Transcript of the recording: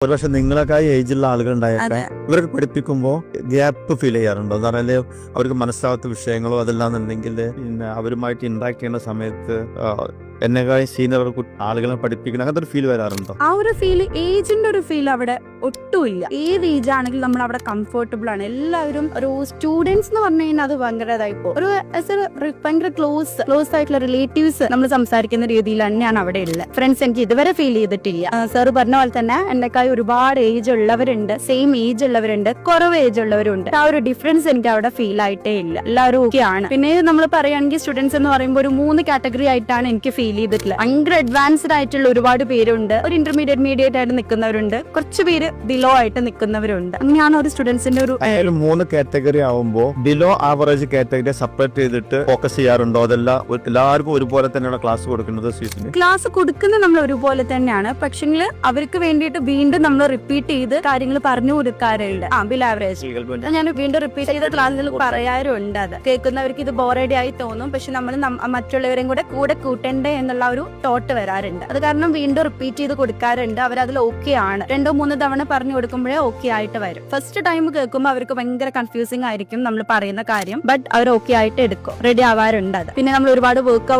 ഒരുപക്ഷെ നിങ്ങളൊക്കെ ഏജുള്ള ആളുകൾ ഉണ്ടായേക്കാം ഇവരൊക്കെ പഠിപ്പിക്കുമ്പോൾ ഗ്യാപ്പ് ഫീൽ ചെയ്യാറുണ്ടോ? എന്ന് പറഞ്ഞാൽ അവർക്ക് മനസ്സിലാവാത്ത വിഷയങ്ങളോ അതെല്ലാം എന്നുണ്ടെങ്കിൽ പിന്നെ അവരുമായിട്ട് ഇന്ററാക്ട് ചെയ്യുന്ന സമയത്ത് ആ, എന്നെക്കാൾ സീനിയർ ആളുകളെ പഠിപ്പിക്കണം അങ്ങനത്തെ ഒരു ഫീൽ വരാറുണ്ടോ? ആ ഒരു ഫീൽ ഏജിന്റെ ഒരു ഫീൽ അവിടെ ഒട്ടുമില്ല. ഏത് ഏജ് ആണെങ്കിലും നമ്മൾ അവിടെ കംഫർട്ടബിൾ ആണ്. എല്ലാവരും ഒരു സ്റ്റുഡൻസ് എന്ന് പറഞ്ഞു കഴിഞ്ഞാൽ അത് ഭയങ്കര ഇതായിപ്പോ ഒരു ഭയങ്കര ക്ലോസ് ക്ലോസ് ആയിട്ടുള്ള റിലേറ്റീവ്സ് നമ്മൾ സംസാരിക്കുന്ന രീതിയിൽ തന്നെയാണ് അവിടെ ഉള്ളത്. ഫ്രണ്ട്സ് എനിക്ക് ഇതുവരെ ഫീൽ ചെയ്തിട്ടില്ല. സാർ പറഞ്ഞ പോലെ തന്നെ എന്നെക്കായി ഒരുപാട് ഏജ് ഉള്ളവരുണ്ട്. സെയിം ഏജ് ഉള്ളവരുണ്ട്. കുറവ് ഏജ് ഉള്ളവരുണ്ട്. ആ ഒരു ഡിഫറൻസ് എനിക്ക് അവിടെ ഫീൽ ആയിട്ടേ ഇല്ല. എല്ലാവരും ഓക്കെ ആണ്. പിന്നെ നമ്മൾ പറയുകയാണെങ്കിൽ സ്റ്റുഡൻസ് എന്ന് പറയുമ്പോൾ ഒരു മൂന്ന് കാറ്റഗറി ആയിട്ടാണ് എനിക്ക് ഫീൽ ചെയ്തിട്ടുള്ളത് ഭയങ്കര അഡ്വാൻസ്ഡ് ആയിട്ടുള്ള ഒരുപാട് പേരുണ്ട്. ഒരു ഇന്റർമീഡിയറ്റ് മീഡിയറ്റ് ആയിട്ട് നിൽക്കുന്നവരുണ്ട് കുറച്ച് പേര് ബിലോ ആയിട്ട് നിൽക്കുന്നവരുണ്ട് അങ്ങനെയാണ് ഒരു സ്റ്റുഡൻസിന്റെ ഒരു മൂന്ന് കാറ്റഗറി ആവുമ്പോൾ ബിലോ ആവറേജ് കാറ്റഗറി സെപ്പറേറ്റ് ചെയ്തിട്ട് ഫോക്കസ് ചെയ്യാറുണ്ടോ? അതല്ല എല്ലാവർക്കും ഒരുപോലെ തന്നെയാണ് ക്ലാസ് കൊടുക്കുന്നത് സീസണിൽ ക്ലാസ് കൊടുക്കുന്നത് നമ്മൾ ഒരുപോലെ തന്നെയാണ്. പക്ഷേ അവർക്ക് വേണ്ടിയിട്ട് വീണ്ടും നമ്മൾ റിപ്പീറ്റ് ചെയ്ത് കാര്യങ്ങൾ പറഞ്ഞു കൊടുക്കാറുണ്ട്. ആ ബിൽ ആവറേജ് ഞാൻ വീണ്ടും റിപ്പീറ്റ് ചെയ്ത ക്ലാസ്സിൽ പറയാറുണ്ട് അത്. കേൾക്കുന്നവർക്ക് ഇത് ബോറേഡി ആയി തോന്നും. പക്ഷെ നമ്മൾ മറ്റുള്ളവരെയും കൂടെ കൂടെ കൂട്ടണ്ടേ എന്നുള്ള ഒരു തോട്ട് വരാറുണ്ട്. അത് കാരണം വീണ്ടും റിപ്പീറ്റ് ചെയ്ത് കൊടുക്കാറുണ്ട്. അവർ അതിൽ ഓക്കെ ആണ്. രണ്ടോ മൂന്നോ തവണ പറഞ്ഞു കൊടുക്കുമ്പോഴേ ഓക്കെ ആയിട്ട് വരും. ഫസ്റ്റ് ടൈം കേൾക്കുമ്പോൾ അവർക്ക് ഭയങ്കര കൺഫ്യൂസിംഗ് ആയിരിക്കും നമ്മൾ പറയുന്ന കാര്യം. ബട്ട് അവർ ഓക്കെ ആയിട്ട് എടുക്കും. റെഡി ആവാറുണ്ട് അത്. പിന്നെ നമ്മൾ ഒരുപാട് വർക്ക്ഔട്ട്